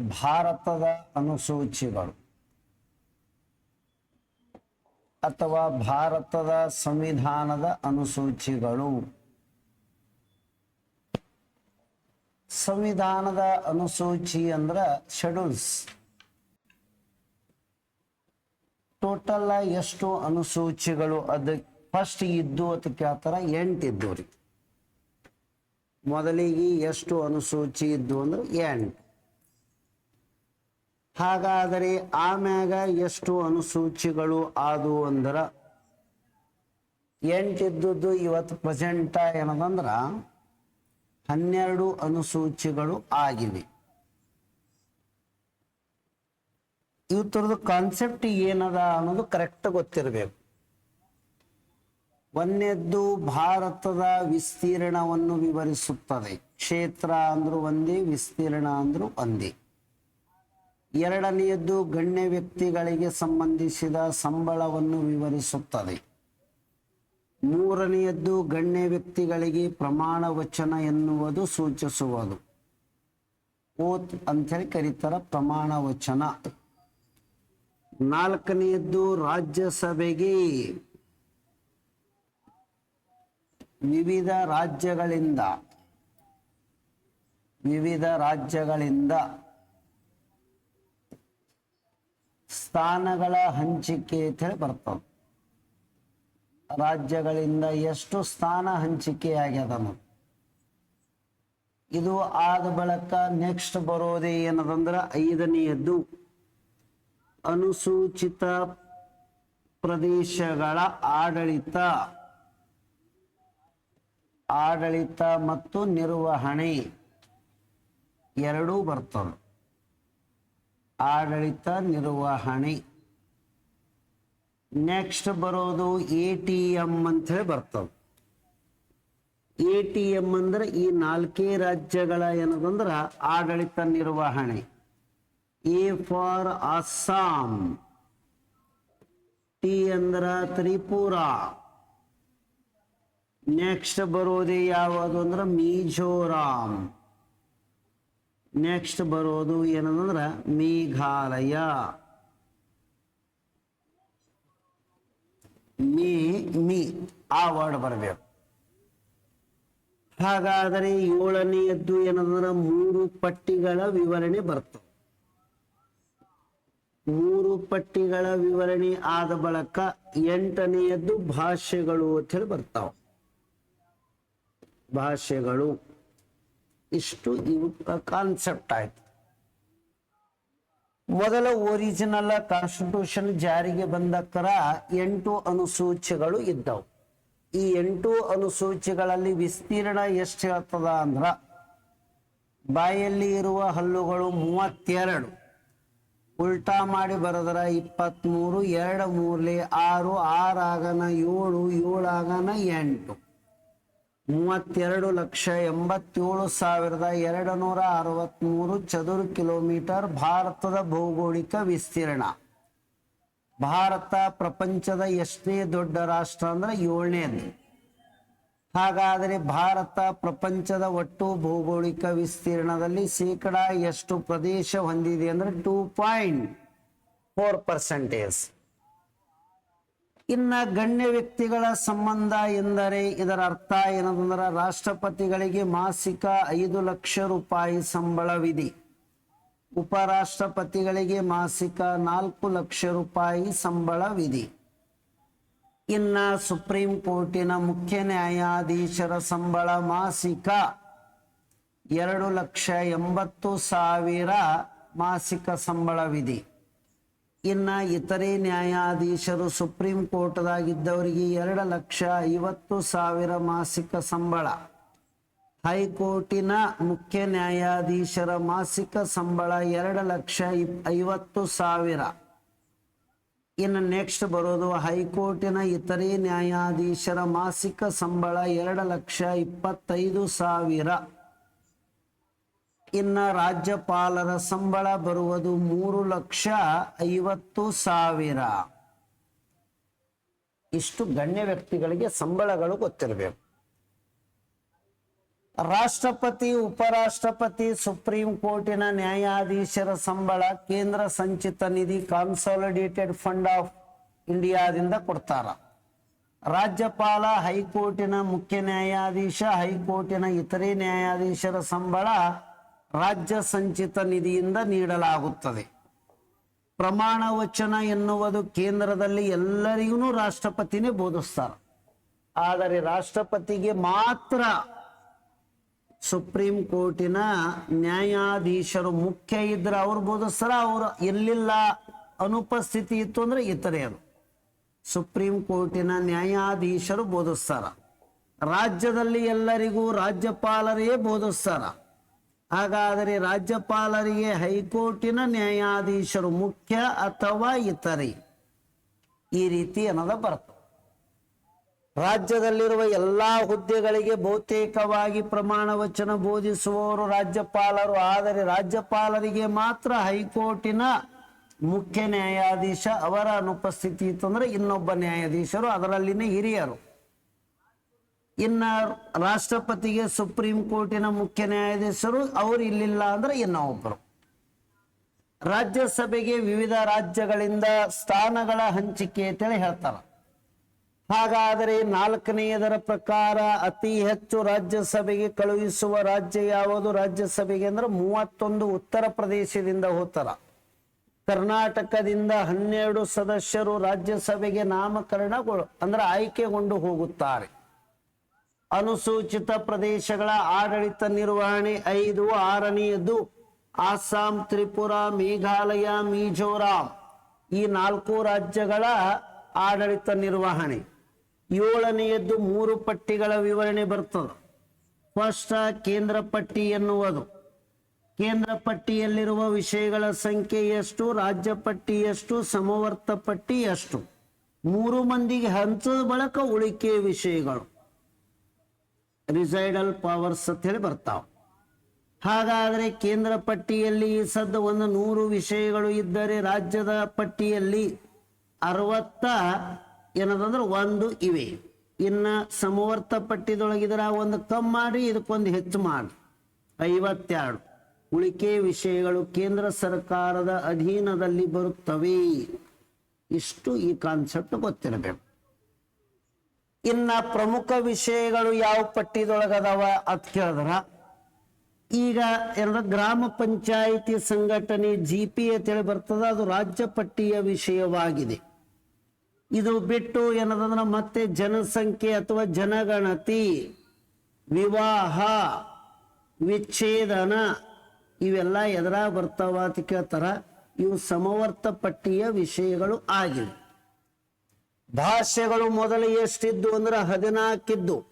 ಭಾರತದ ಅನುಸೂಚಿಗಳು ಅಥವಾ ಭಾರತದ ಸಂವಿಧಾನದ ಅನುಸೂಚಿಗಳು. ಸಂವಿಧಾನದ ಅನುಸೂಚಿ ಅಂದ್ರ ಶೆಡ್ಯೂಲ್ಸ್ ಟೋಟಲ್ ಎಷ್ಟು ಅನುಸೂಚಿಗಳು ಅದ ಫಸ್ಟ್ ಇದ್ದು ಅಂತ ಕೇಳ್ತಾರ ಎಂಟು ಇದ್ದು ರೀ. ಮೊದಲಿಗೆ ಎಷ್ಟು ಅನುಸೂಚಿ ಇದ್ದು ಅಂದ್ರೆ ಎಂಟು. ಹಾಗಾದರೆ ಆಮ್ಯಾಗ ಎಷ್ಟು ಅನುಸೂಚಿಗಳು ಆದು ಅಂದ್ರೆ ಎಂಟಿದ್ದದ್ದು ಇವತ್ತು ಪ್ರೆಸೆಂಟ ಏನದಂದ್ರ ಹನ್ನೆರಡು ಅನುಸೂಚಿಗಳು ಆಗಿವೆ. ಇವತ್ತರದ ಕಾನ್ಸೆಪ್ಟ್ ಏನದ ಅನ್ನೋದು ಕರೆಕ್ಟ್ ಗೊತ್ತಿರಬೇಕು. ಒಂದೆದ್ದು ಭಾರತದ ವಿಸ್ತೀರ್ಣವನ್ನು ವಿವರಿಸುತ್ತದೆ. ಕ್ಷೇತ್ರ ಅಂದ್ರೂ ಒಂದೇ, ವಿಸ್ತೀರ್ಣ ಅಂದ್ರೂ ಒಂದೇ. ಎರಡನೆಯದ್ದು ಗಣ್ಯ ವ್ಯಕ್ತಿಗಳಿಗೆ ಸಂಬಂಧಿಸಿದ ಸಂಬಳವನ್ನು ವಿವರಿಸುತ್ತದೆ. ಮೂರನೆಯದ್ದು ಗಣ್ಯ ವ್ಯಕ್ತಿಗಳಿಗೆ ಪ್ರಮಾಣ ವಚನ ಎನ್ನುವುದು ಸೂಚಿಸುವುದು. ಓತ್ ಅಂತೇಳಿ ಕರೀತಾರ ಪ್ರಮಾಣ ವಚನ. ನಾಲ್ಕನೆಯದ್ದು ರಾಜ್ಯಸಭೆಗೆ ವಿವಿಧ ರಾಜ್ಯಗಳಿಂದ ವಿವಿಧ ರಾಜ್ಯಗಳಿಂದ ಸ್ಥಾನಗಳ ಹಂಚಿಕೆ ಅಂತ ಹೇಳಿ ಬರ್ತದೆ ರಾಜ್ಯಗಳಿಂದ ಎಷ್ಟು ಸ್ಥಾನ ಹಂಚಿಕೆ ಆಗ್ಯದ. ಇದು ಆದ ಬಳಿಕ ನೆಕ್ಸ್ಟ್ ಬರೋದೇ ಏನದಂದ್ರ ಐದನೆಯದ್ದು ಅನುಸೂಚಿತ ಪ್ರದೇಶಗಳ ಆಡಳಿತ. ಆಡಳಿತ ಮತ್ತು ನಿರ್ವಹಣೆ ಎರಡೂ ಬರ್ತವೆ. ಆಡಳಿತ ನಿರ್ವಹಣೆ. ನೆಕ್ಸ್ಟ್ ಬರೋದು ಎ ಟಿ ಎಂ ಅಂತ ಹೇಳಿ ಬರ್ತವೆ ಎ ಟಿ ಎಂ ಅಂದ್ರೆ ಈ ನಾಲ್ಕೇ ರಾಜ್ಯಗಳ ಏನದಂದ್ರ ಆಡಳಿತ ನಿರ್ವಹಣೆ. A for Assam. ಟಿ ಅಂದ್ರ ತ್ರಿಪುರಾ. ನೆಕ್ಸ್ಟ್ ಬರೋದೇ ಯಾವುದು ಅಂದ್ರೆ ಮಿಜೋರಾಂ. ನೆಕ್ಸ್ಟ್ ಬರೋದು ಏನಂದ್ರೆ ಮೇಘಾಲಯ. ಮೀ ಮೀ, ಆ ವರ್ಡ್ ಬರಬೇಕು. ಹಾಗಾದರೆ ಏಳನೆಯದ್ದು ಏನಂದ್ರೆ ಮೂರು ಪಟ್ಟಿಗಳ ವಿವರಣೆ ಬರ್ತದೆ. ಮೂರು ಪಟ್ಟಿಗಳ ವಿವರಣೆ ಆದ ಬಳಿಕ ಎಂಟನೆಯದ್ದು ಭಾಷೆಗಳು ಅಂತ ಹೇಳಿ ಬರ್ತಾವ. ಭಾಷೆಗಳು ಇಷ್ಟು ಇವು ಕಾನ್ಸೆಪ್ಟ್ ಆಯ್ತು. ಮೊದಲ ಒರಿಜಿನಲ್ ಕಾನ್ಸ್ಟಿಟ್ಯೂಷನ್ ಜಾರಿಗೆ ಬಂದಕ್ಕರ ಎಂಟು ಅನುಸೂಚಿಗಳು ಇದ್ದವು. ಈ ಎಂಟು ಅನುಸೂಚಿಗಳಲ್ಲಿ ವಿಸ್ತೀರ್ಣ ಎಷ್ಟು ಹೇಳ್ತದ ಅಂದ್ರ ಬಾಯಲ್ಲಿ ಇರುವ ಹಲ್ಲುಗಳು ಮೂವತ್ತೆರಡು. ಉಲ್ಟಾ ಮಾಡಿ ಬರದ್ರ ಇಪ್ಪತ್ಮೂರು, ಎರಡು ಮೂರ್ಲಿ ಆರು ಆರಾಗನ ಏಳು ಏಳಾಗನ ಎಂಟು. ಮೂವತ್ತೆರಡು ಲಕ್ಷ ಎಂಬತ್ತೇಳು ಸಾವಿರದ ಎರಡು ನೂರ ಅರವತ್ಮೂರು ಚದುರು ಕಿಲೋಮೀಟರ್ ಭಾರತದ ಭೌಗೋಳಿಕ ವಿಸ್ತೀರ್ಣ. ಭಾರತ ಪ್ರಪಂಚದ ಎಷ್ಟನೇ ದೊಡ್ಡ ರಾಷ್ಟ್ರ ಅಂದ್ರೆ ಏಳನೇದು. ಹಾಗಾದರೆ ಭಾರತ ಪ್ರಪಂಚದ ಒಟ್ಟು ಭೌಗೋಳಿಕ ವಿಸ್ತೀರ್ಣದಲ್ಲಿ ಶೇಕಡ ಎಷ್ಟು ಪ್ರದೇಶ ಹೊಂದಿದೆ ಅಂದ್ರೆ ಟೂ ಪಾಯಿಂಟ್ ಫೋರ್ ಪರ್ಸೆಂಟೇಜ್ ಇನ್ನ ಗಣ್ಯ ವ್ಯಕ್ತಿಗಳ ಸಂಬಂಧ ಎಂದರೆ ಇದರ ಅರ್ಥ ಏನಂದ್ರೆ ರಾಷ್ಟ್ರಪತಿಗಳಿಗೆ ಮಾಸಿಕ ಐದು ಲಕ್ಷ ರೂಪಾಯಿ ಸಂಬಳವಿದೆ. ಉಪರಾಷ್ಟ್ರಪತಿಗಳಿಗೆ ಮಾಸಿಕ ನಾಲ್ಕು ಲಕ್ಷ ರೂಪಾಯಿ ಸಂಬಳವಿದೆ. ಇನ್ನ ಸುಪ್ರೀಂ ಕೋರ್ಟಿನ ಮುಖ್ಯ ನ್ಯಾಯಾಧೀಶರ ಸಂಬಳ ಮಾಸಿಕ ಎರಡು ಲಕ್ಷ ಎಂಬತ್ತು ಸಾವಿರ ಮಾಸಿಕ ಸಂಬಳವಿದೆ. ಇನ್ನ ಇತರೆ ನ್ಯಾಯಾಧೀಶರು ಸುಪ್ರೀಂ ಕೋರ್ಟ್ದಾಗಿದ್ದವರಿಗೆ ಎರಡು ಲಕ್ಷ ಐವತ್ತು ಸಾವಿರ ಮಾಸಿಕ ಸಂಬಳ. ಹೈಕೋರ್ಟಿನ ಮುಖ್ಯ ನ್ಯಾಯಾಧೀಶರ ಮಾಸಿಕ ಸಂಬಳ ಎರಡು ಲಕ್ಷ ಐವತ್ತು ಸಾವಿರ. ಇನ್ನು ನೆಕ್ಸ್ಟ್ ಬರೋದು ಹೈಕೋರ್ಟಿನ ಇತರೆ ನ್ಯಾಯಾಧೀಶರ ಮಾಸಿಕ ಸಂಬಳ ಎರಡು ಲಕ್ಷ ಇಪ್ಪತ್ತೈದು ಸಾವಿರ. ಇನ್ನ ರಾಜ್ಯಪಾಲರ ಸಂಬಳ ಬರುವುದು ಮೂರು ಲಕ್ಷ ಐವತ್ತು ಸಾವಿರ. ಇಷ್ಟು ಗಣ್ಯ ವ್ಯಕ್ತಿಗಳಿಗೆ ಸಂಬಳಗಳು ಗೊತ್ತಿರಬೇಕು. ರಾಷ್ಟ್ರಪತಿ, ಉಪರಾಷ್ಟ್ರಪತಿ, ಸುಪ್ರೀಂ ಕೋರ್ಟಿನ ನ್ಯಾಯಾಧೀಶರ ಸಂಬಳ ಕೇಂದ್ರ ಸಂಚಿತ ನಿಧಿ ಕಾನ್ಸಾಲಿಡೇಟೆಡ್ ಫಂಡ್ ಆಫ್ ಇಂಡಿಯಾದಿಂದ ಕೊಡ್ತಾರ. ರಾಜ್ಯಪಾಲ, ಹೈಕೋರ್ಟಿನ ಮುಖ್ಯ ನ್ಯಾಯಾಧೀಶ, ಹೈಕೋರ್ಟಿನ ಇತರೆ ನ್ಯಾಯಾಧೀಶರ ಸಂಬಳ ರಾಜ್ಯ ಸಂಚಿತ ನಿಧಿಯಿಂದ ನೀಡಲಾಗುತ್ತದೆ. ಪ್ರಮಾಣ ವಚನ ಎನ್ನುವುದು ಕೇಂದ್ರದಲ್ಲಿ ಎಲ್ಲರಿಗೂ ರಾಷ್ಟ್ರಪತಿನೇ ಬೋಧಿಸ್ತಾರೆ. ಆದರೆ ರಾಷ್ಟ್ರಪತಿಗೆ ಮಾತ್ರ ಸುಪ್ರೀಂ ಕೋರ್ಟಿನ ನ್ಯಾಯಾಧೀಶರು ಮುಖ್ಯ ಇದ್ರೆ ಅವ್ರು ಬೋಧಿಸ್ತಾರ, ಅವರು ಎಲ್ಲಿಲ್ಲ ಅನುಪಸ್ಥಿತಿ ಇತ್ತು ಅಂದ್ರೆ ಇತರೆ ಅದು. ಸುಪ್ರೀಂ ಕೋರ್ಟಿನ ನ್ಯಾಯಾಧೀಶರು ಬೋಧಿಸ್ತಾರ. ರಾಜ್ಯದಲ್ಲಿ ಎಲ್ಲರಿಗೂ ರಾಜ್ಯಪಾಲರೇ ಬೋಧಿಸ್ತಾರ. ಹಾಗಾದರೆ ರಾಜ್ಯಪಾಲರಿಗೆ ಹೈಕೋರ್ಟಿನ ನ್ಯಾಯಾಧೀಶರು ಮುಖ್ಯ ಅಥವಾ ಇತರೆ? ಈ ರೀತಿ ಅನ್ನೋದ ಬರ್ತದೆ. ರಾಜ್ಯದಲ್ಲಿರುವ ಎಲ್ಲಾ ಹುದ್ದೆಗಳಿಗೆ ಬಹುತೇಕವಾಗಿ ಪ್ರಮಾಣ ವಚನ ಬೋಧಿಸುವವರು ರಾಜ್ಯಪಾಲರು. ಆದರೆ ರಾಜ್ಯಪಾಲರಿಗೆ ಮಾತ್ರ ಹೈಕೋರ್ಟಿನ ಮುಖ್ಯ ನ್ಯಾಯಾಧೀಶ ಅವರ ಅನುಪಸ್ಥಿತಿ ಇತ್ತಂದ್ರೆ ಇನ್ನೊಬ್ಬ ನ್ಯಾಯಾಧೀಶರು ಅದರಲ್ಲಿನ ಹಿರಿಯರು. ಇನ್ನ ರಾಷ್ಟ್ರಪತಿಗೆ ಸುಪ್ರೀಂ ಕೋರ್ಟಿನ ಮುಖ್ಯ ನ್ಯಾಯಾಧೀಶರು ಅವರು ಇಲ್ಲಿಲ್ಲ ಅಂದ್ರೆ ಇನ್ನೊಬ್ಬರು ರಾಜ್ಯಸಭೆಗೆ ವಿವಿಧ ರಾಜ್ಯಗಳಿಂದ ಸ್ಥಾನಗಳ ಹಂಚಿಕೆ ಅಂತೇಳಿ ಹೇಳ್ತಾರ. ಹಾಗಾದರೆ ನಾಲ್ಕನೆಯದರ ಪ್ರಕಾರ ಅತಿ ಹೆಚ್ಚು ರಾಜ್ಯಸಭೆಗೆ ಕಳುಹಿಸುವ ರಾಜ್ಯ ಯಾವುದು? ರಾಜ್ಯಸಭೆಗೆ ಅಂದ್ರೆ ಮೂವತ್ತೊಂದು ಉತ್ತರ ಪ್ರದೇಶದಿಂದ ಹೋತಾರ ಕರ್ನಾಟಕದಿಂದ ಹನ್ನೆರಡು ಸದಸ್ಯರು ರಾಜ್ಯಸಭೆಗೆ ನಾಮಕರಣಗಳು ಅಂದ್ರೆ ಆಯ್ಕೆಗೊಂಡು ಹೋಗುತ್ತಾರೆ. ಅನುಸೂಚಿತ ಪ್ರದೇಶಗಳ ಆಡಳಿತ ನಿರ್ವಹಣೆ ಐದು, ಆರನೆಯದು ಅಸ್ಸಾಂ, ತ್ರಿಪುರ, ಮೇಘಾಲಯ, ಮಿಜೋರಾಂ ಈ ನಾಲ್ಕು ರಾಜ್ಯಗಳ ಆಡಳಿತ ನಿರ್ವಹಣೆ. ಏಳನೆಯದ್ದು ಮೂರು ಪಟ್ಟಿಗಳ ವಿವರಣೆ ಬರ್ತದೆ. ಫಸ್ಟ್, ಕೇಂದ್ರ ಪಟ್ಟಿ ಎನ್ನುವುದು. ಕೇಂದ್ರ ಪಟ್ಟಿಯಲ್ಲಿರುವ ವಿಷಯಗಳ ಸಂಖ್ಯೆ ಎಷ್ಟು, ರಾಜ್ಯ ಪಟ್ಟಿ ಎಷ್ಟು, ಸಮವರ್ತ ಪಟ್ಟಿ ಎಷ್ಟು? ಮೂರು ಮಂದಿಗೆ ಹಂಚದ ಬಳಕ ಉಳಿಕೆ ವಿಷಯಗಳು. ರಿಸೈಡಲ್ ಪವರ್ಸ್ ಅಂತ ಹೇಳಿ ಬರ್ತಾವ. ಹಾಗಾದರೆ ಕೇಂದ್ರ ಪಟ್ಟಿಯಲ್ಲಿ ಸದ್ದ ಒಂದು ನೂರು ವಿಷಯಗಳು ಇದ್ದರೆ ರಾಜ್ಯದ ಪಟ್ಟಿಯಲ್ಲಿ ಅರವತ್ತ ಏನದಂದ್ರೆ ಒಂದು ಇವೆ. ಇನ್ನ ಸಮವರ್ತ ಪಟ್ಟಿದೊಳಗಿದ್ರೆ ಒಂದು ಕಮ್ಮಿ ಮಾಡಿ ಇದಕ್ಕೊಂದು ಹೆಚ್ಚು ಮಾಡಿ ಐವತ್ತೆರಡು. ಉಳಿಕೆ ವಿಷಯಗಳು ಕೇಂದ್ರ ಸರ್ಕಾರದ ಅಧೀನದಲ್ಲಿ ಬರುತ್ತವೆ. ಇಷ್ಟು ಈ ಕಾನ್ಸೆಪ್ಟ್ ಗೊತ್ತಿರಬೇಕು. ಇನ್ನ ಪ್ರಮುಖ ವಿಷಯಗಳು ಯಾವ ಪಟ್ಟಿದೊಳಗದವ ಅಂತ ಕೇಳಿದ್ರ? ಈಗ ಎರಡು ಗ್ರಾಮ ಪಂಚಾಯಿತಿ ಸಂಘಟನೆ ಜಿ ಪಿ ಅಂತೇಳಿ ಬರ್ತದ, ಅದು ರಾಜ್ಯ ಪಟ್ಟಿಯ ವಿಷಯವಾಗಿದೆ. ಇದು ಬಿಟ್ಟು ಏನದಂದ್ರೆ ಮತ್ತೆ ಜನಸಂಖ್ಯೆ ಅಥವಾ ಜನಗಣತಿ, ವಿವಾಹ, ವಿಚ್ಛೇದನ ಇವೆಲ್ಲ ಎದುರಾಗ ಬರ್ತಾವ ಅಂತ ಕೇಳ್ತಾರ. ಇವು ಸಮವರ್ತ ಪಟ್ಟಿಯ ವಿಷಯಗಳು ಆಗಿವೆ. ಭಾಷೆಗಳು ಮೊದಲು ಎಷ್ಟಿದ್ದು ಅಂದ್ರೆ ಹದಿನಾಲ್ಕಿದ್ದು.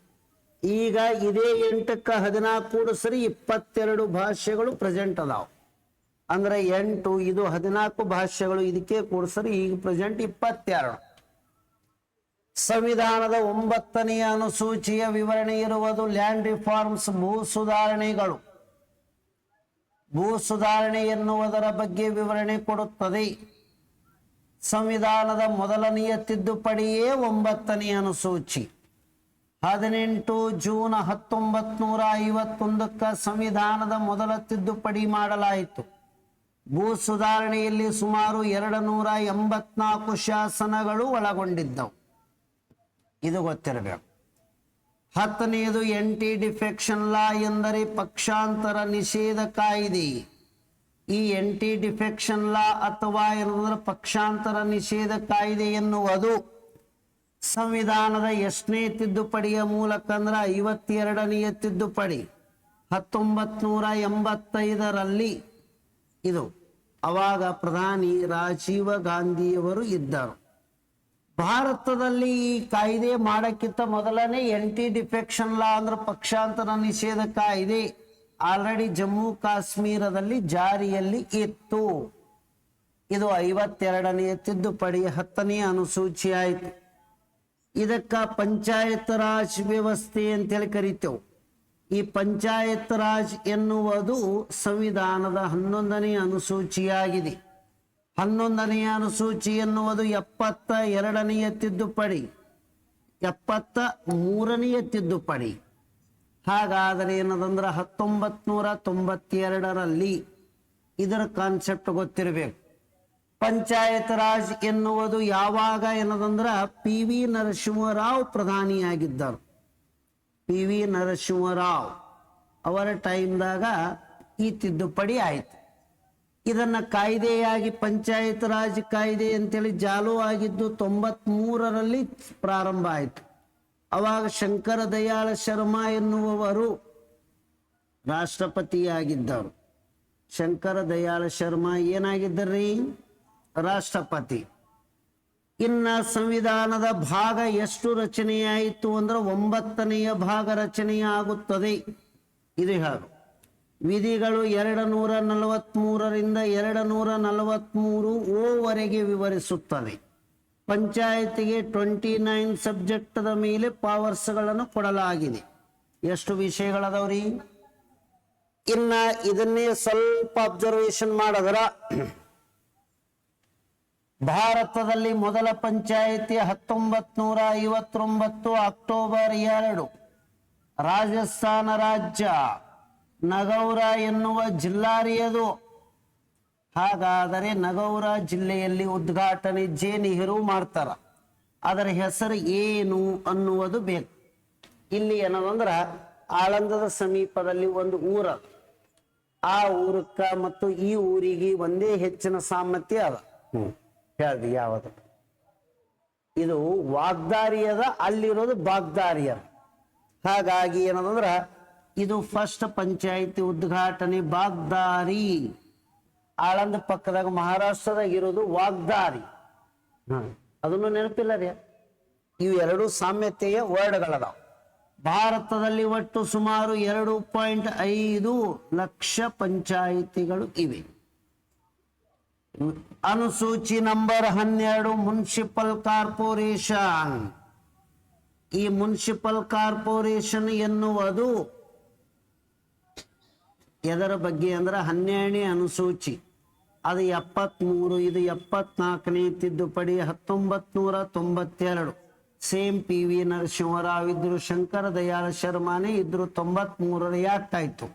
ಈಗ ಇದೇ ಎಂಟಕ್ಕ ಹದಿನಾಲ್ಕು ಕೂಡ ಸರಿ ಇಪ್ಪತ್ತೆರಡು ಭಾಷೆಗಳು ಪ್ರೆಸೆಂಟ್ ಅದಾವ. ಅಂದ್ರೆ ಎಂಟು, ಇದು ಹದಿನಾಲ್ಕು ಭಾಷೆಗಳು ಇದಕ್ಕೆ ಕೂಡಿಸರಿ ಈಗ ಪ್ರೆಸೆಂಟ್ ಇಪ್ಪತ್ತೆರಡು. ಸಂವಿಧಾನದ ಒಂಬತ್ತನೆಯ ಅನುಸೂಚಿಯ ವಿವರಣೆ ಇರುವುದು ಲ್ಯಾಂಡ್ ರಿಫಾರ್ಮ್ಸ್ ಭೂ ಸುಧಾರಣೆಗಳು. ಭೂ ಸುಧಾರಣೆ ಎನ್ನುವುದರ ಬಗ್ಗೆ ವಿವರಣೆ ಕೊಡುತ್ತದೆ. ಸಂವಿಧಾನದ ಮೊದಲನೆಯ ತಿದ್ದುಪಡಿಯೇ ಒಂಬತ್ತನೆಯ ಅನುಸೂಚಿ. ಹದಿನೆಂಟು ಜೂನ್ ಹತ್ತೊಂಬತ್ ನೂರ ಐವತ್ತೊಂದಕ್ಕ ಸಂವಿಧಾನದ ಮೊದಲ ತಿದ್ದುಪಡಿ ಮಾಡಲಾಯಿತು. ಭೂ ಸುಧಾರಣೆಯಲ್ಲಿ ಸುಮಾರು ಎರಡು ನೂರ ಎಂಬತ್ನಾಲ್ಕು ಶಾಸನಗಳು ಒಳಗೊಂಡಿದ್ದವು. ಇದು ಗೊತ್ತಿರಬೇಕು. ಹತ್ತನೆಯದು ಎಂಟಿ ಡಿಫೆಕ್ಷನ್ ಲಾ ಎಂದರೆ ಪಕ್ಷಾಂತರ ನಿಷೇಧ ಕಾಯ್ದೆ. ಈ ಎಂಟಿ ಡಿಫೆಕ್ಷನ್ ಲಾ ಅಥವಾ ಇರುವುದರ ಪಕ್ಷಾಂತರ ನಿಷೇಧ ಕಾಯ್ದೆ ಎನ್ನುವುದು ಸಂವಿಧಾನದ ಎಷ್ಟನೇ ತಿದ್ದುಪಡಿಯ ಮೂಲಕ ಅಂದ್ರೆ ಐವತ್ತೆರಡನೆಯ ತಿದ್ದುಪಡಿ ಹತ್ತೊಂಬತ್ ನೂರ ಎಂಬತ್ತೈದರಲ್ಲಿ ಇದು. ಅವಾಗ ಪ್ರಧಾನಿ ರಾಜೀವ ಗಾಂಧಿಯವರು ಇದ್ದರು. ಭಾರತದಲ್ಲಿ ಈ ಕಾಯ್ದೆ ಮಾಡಕ್ಕಿಂತ ಮೊದಲನೇ ಎಂಟಿ ಡಿಫೆಕ್ಷನ್ ಲಾ ಅಂದ್ರೆ ಪಕ್ಷಾಂತರ ನಿಷೇಧ ಕಾಯ್ದೆ ಆಲ್ರೆಡಿ ಜಮ್ಮು ಕಾಶ್ಮೀರದಲ್ಲಿ ಜಾರಿಯಲ್ಲಿ ಇತ್ತು. ಇದು ಐವತ್ತೆರಡನೆಯ ತಿದ್ದುಪಡಿ ಹತ್ತನೆಯ ಅನುಸೂಚಿ ಆಯಿತು. ಇದಕ್ಕ ಪಂಚಾಯತ್ ರಾಜ್ ವ್ಯವಸ್ಥೆ ಅಂತೇಳಿ ಕರಿತೇವೆ. ಈ ಪಂಚಾಯತ್ ರಾಜ್ ಎನ್ನುವುದು ಸಂವಿಧಾನದ ಹನ್ನೊಂದನೇ ಅನುಸೂಚಿಯಾಗಿದೆ. ಹನ್ನೊಂದನೆಯ ಅನುಸೂಚಿ ಎನ್ನುವುದು ಎಪ್ಪತ್ತ ಎರಡನೆಯ ತಿದ್ದುಪಡಿ. ಎಪ್ಪತ್ತ ಮೂರನೆಯ ತಿದ್ದುಪಡಿ. ಹಾಗಾದರೆ ಏನದಂದ್ರೆ ಹತ್ತೊಂಬತ್ ನೂರ ತೊಂಬತ್ತೆರಡರಲ್ಲಿ ಇದರ ಕಾನ್ಸೆಪ್ಟ್ ಗೊತ್ತಿರಬೇಕು. ಪಂಚಾಯತ್ ರಾಜ್ ಎನ್ನುವುದು ಯಾವಾಗ ಏನದಂದ್ರೆ ಪಿ ವಿ ನರಸಿಂಹರಾವ್ ಪ್ರಧಾನಿಯಾಗಿದ್ದರು. ಪಿ ವಿ ನರಸಿಂಹರಾವ್ ಅವರ ಟೈಮ್ದಾಗ ಈ ತಿದ್ದುಪಡಿ ಆಯ್ತು. ಇದನ್ನ ಕಾಯ್ದೆಯಾಗಿ ಪಂಚಾಯತ್ ರಾಜ್ ಕಾಯ್ದೆ ಅಂತೇಳಿ ಜಾಲು ಆಗಿದ್ದು ತೊಂಬತ್ ಮೂರರಲ್ಲಿ ಪ್ರಾರಂಭ ಆಯಿತು. ಅವಾಗ ಶಂಕರ ದಯಾಳ ಶರ್ಮಾ ಎನ್ನುವವರು ರಾಷ್ಟ್ರಪತಿಯಾಗಿದ್ದರು ಶಂಕರ ದಯಾಳ ಶರ್ಮಾ ಏನಾಗಿದ್ದರಿ ರಾಷ್ಟ್ರಪತಿ. ಇನ್ನ ಸಂವಿಧಾನದ ಭಾಗ ಎಷ್ಟು ರಚನೆಯಾಯಿತು ಅಂದ್ರೆ ಒಂಬತ್ತನೆಯ ಭಾಗ ರಚನೆಯಾಗುತ್ತದೆ. ಇದು ಹೇಳು. ವಿಧಿಗಳು ಎರಡು ನೂರ ನಲವತ್ಮೂರರಿಂದ ಎರಡು ನೂರ ನಲವತ್ಮೂರು ಓವರೆಗೆ ವಿವರಿಸುತ್ತದೆ ಪಂಚಾಯತಿಗೆ ಟ್ವೆಂಟಿ ನೈನ್ ಸಬ್ಜೆಕ್ಟದ ಮೇಲೆ ಪವರ್ಸ್ಗಳನ್ನು ಕೊಡಲಾಗಿದೆ. ಎಷ್ಟು ವಿಷಯಗಳದವ್ರಿ? ಇನ್ನ ಇದನ್ನೇ ಸ್ವಲ್ಪ ಅಬ್ಸರ್ವೇಷನ್ ಮಾಡಿದ್ರ, ಭಾರತದಲ್ಲಿ ಮೊದಲ ಪಂಚಾಯಿತಿ ಹತ್ತೊಂಬತ್ ನೂರ ಐವತ್ತೊಂಬತ್ತು ಅಕ್ಟೋಬರ್ ಎರಡು. ರಾಜಸ್ಥಾನ ರಾಜ್ಯ, ನಗೌರ ಎನ್ನುವ ಜಿಲ್ಲಾರಿಯದು. ಹಾಗಾದರೆ ನಗೌರ ಜಿಲ್ಲೆಯಲ್ಲಿ ಉದ್ಘಾಟನೆ ಜೆ ನೆಹರು ಮಾಡ್ತಾರ. ಅದರ ಹೆಸರು ಏನು ಅನ್ನುವುದು ಬೇಕು. ಇಲ್ಲಿ ಏನದಂದ್ರ ಆಳಂದದ ಸಮೀಪದಲ್ಲಿ ಒಂದು ಊರ. ಆ ಊರಕ್ಕ ಮತ್ತು ಈ ಊರಿಗೆ ಒಂದೇ ಹೆಚ್ಚಿನ ಸಾಮರ್ಥ್ಯ ಅದ. ಹೇಳಿ ಯಾವುದು? ಇದು ವಾಗ್ದಾರಿ ಅದ ಅಲ್ಲಿರೋದು ಬಾಗ್ದಾರಿ ಅದ ಹಾಗಾಗಿ ಏನದಂದ್ರ ಇದು ಫಸ್ಟ್ ಪಂಚಾಯಿತಿ ಉದ್ಘಾಟನೆ ಬಾಗ್ದಾರಿ. ಆಳಂದ ಪಕ್ಕದಾಗ ಮಹಾರಾಷ್ಟ್ರದಾಗ ಇರೋದು ವಾಗ್ದಾರಿ. ಅದನ್ನು ನೆನಪಿಲ್ಲ ರೀ ಇವು ಎರಡು ಸಾಮ್ಯತೆಯ ವರ್ಡ್ಗಳದಾವ. ಭಾರತದಲ್ಲಿ ಒಟ್ಟು ಸುಮಾರು ಎರಡು ಪಾಯಿಂಟ್ ಐದು ಲಕ್ಷ ಪಂಚಾಯಿತಿಗಳು ಇವೆ. ಅನುಸೂಚಿ ನಂಬರ್ ಹನ್ನೆರಡು ಮುನ್ಸಿಪಲ್ ಕಾರ್ಪೊರೇಷನ್. ಈ ಮುನ್ಸಿಪಲ್ ಕಾರ್ಪೊರೇಷನ್ ಎನ್ನುವುದು ಎದರ ಬಗ್ಗೆ ಅಂದ್ರೆ ಹನ್ನೆರಡನೇ ಅನುಸೂಚಿ. ಅದು ಎಪ್ಪತ್ಮೂರು, ಇದು ಎಪ್ಪತ್ನಾಲ್ಕನೇ ತಿದ್ದುಪಡಿ ಹತ್ತೊಂಬತ್ ನೂರ ತೊಂಬತ್ತೆರಡು. ಸೇಮ್ ಪಿ ವಿ ನರಸಿಂಹರಾವ್ ಇದ್ರು ಶಂಕರ ದಯಾಳ ಶರ್ಮಾನೇ ಇದ್ರು ತೊಂಬತ್ ಮೂರರ ಆಕ್ಟ್ ಆಯ್ತು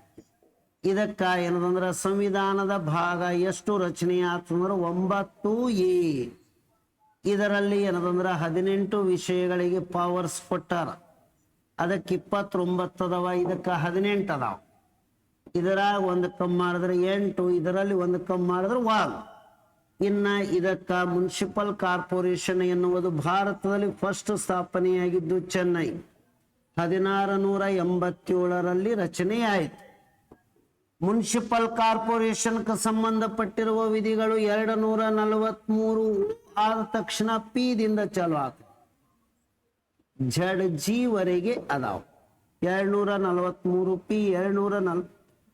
ಇದಕ್ಕ ಏನದಂದ್ರ ಸಂವಿಧಾನದ ಭಾಗ ಎಷ್ಟು ರಚನೆ ಆತಂದ್ರ ಒಂಬತ್ತು ಎ. ಇದರಲ್ಲಿ ಏನದಂದ್ರ ಹದಿನೆಂಟು ವಿಷಯಗಳಿಗೆ ಪವರ್ಸ್ ಕೊಟ್ಟಾರ. ಅದಕ್ಕೆ ಇಪ್ಪತ್ತೊಂಬತ್ತು ಅದಾವ ಇದಕ್ಕ ಹದಿನೆಂಟು ಅದಾವ ಇದರಾಗ ಒಂದು ಕಮ್ಮಿ ಮಾಡಿದ್ರೆ ಎಂಟು, ಇದರಲ್ಲಿ ಒಂದು ಕಮ್ಮಿ ಮಾಡಿದ್ರೆ ವಾಲ್ ಇನ್ನ ಇದಕ್ಕ ಮುನ್ಸಿಪಲ್ ಕಾರ್ಪೊರೇಷನ್ ಎನ್ನುವುದು ಭಾರತದಲ್ಲಿ ಫಸ್ಟ್ ಸ್ಥಾಪನೆಯಾಗಿದ್ದು ಚೆನ್ನೈ. ಹದಿನಾರು ನೂರ ಎಂಬತ್ತೇಳರಲ್ಲಿ ರಚನೆಯಾಯಿತು. ಮುನ್ಸಿಪಲ್ ಕಾರ್ಪೊರೇಷನ್ಗೆ ಸಂಬಂಧಪಟ್ಟಿರುವ ವಿಧಿಗಳು ಎರಡು ನೂರ ನಲವತ್ಮೂರು ಆದ ತಕ್ಷಣ ಪಿ ದಿಂದ ಚಾಲು ಆಗ್ತದೆ ಝಡ್ ಜಿ ವರೆಗೆ ಅದಾವ. ಎರಡ್ನೂರ ನಲವತ್ಮೂರು ಪಿ, ಎರಡ್ನೂರ ನಲ್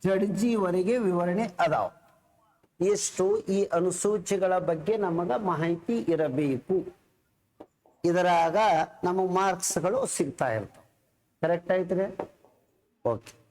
ಜಡ್ ಜಿ ವರೆಗೆ ವಿವರಣೆ ಅದಾವ. ಎಷ್ಟು ಈ ಅನುಸೂಚಿಗಳ ಬಗ್ಗೆ ನಮಗ ಮಾಹಿತಿ ಇರಬೇಕು. ಇದರಾಗ ನಮಗೆ ಮಾರ್ಕ್ಸ್ಗಳು ಸಿಗ್ತಾ ಇರ್ತಾವ. ಕರೆಕ್ಟ್ ಆಯ್ತು ಓಕೆ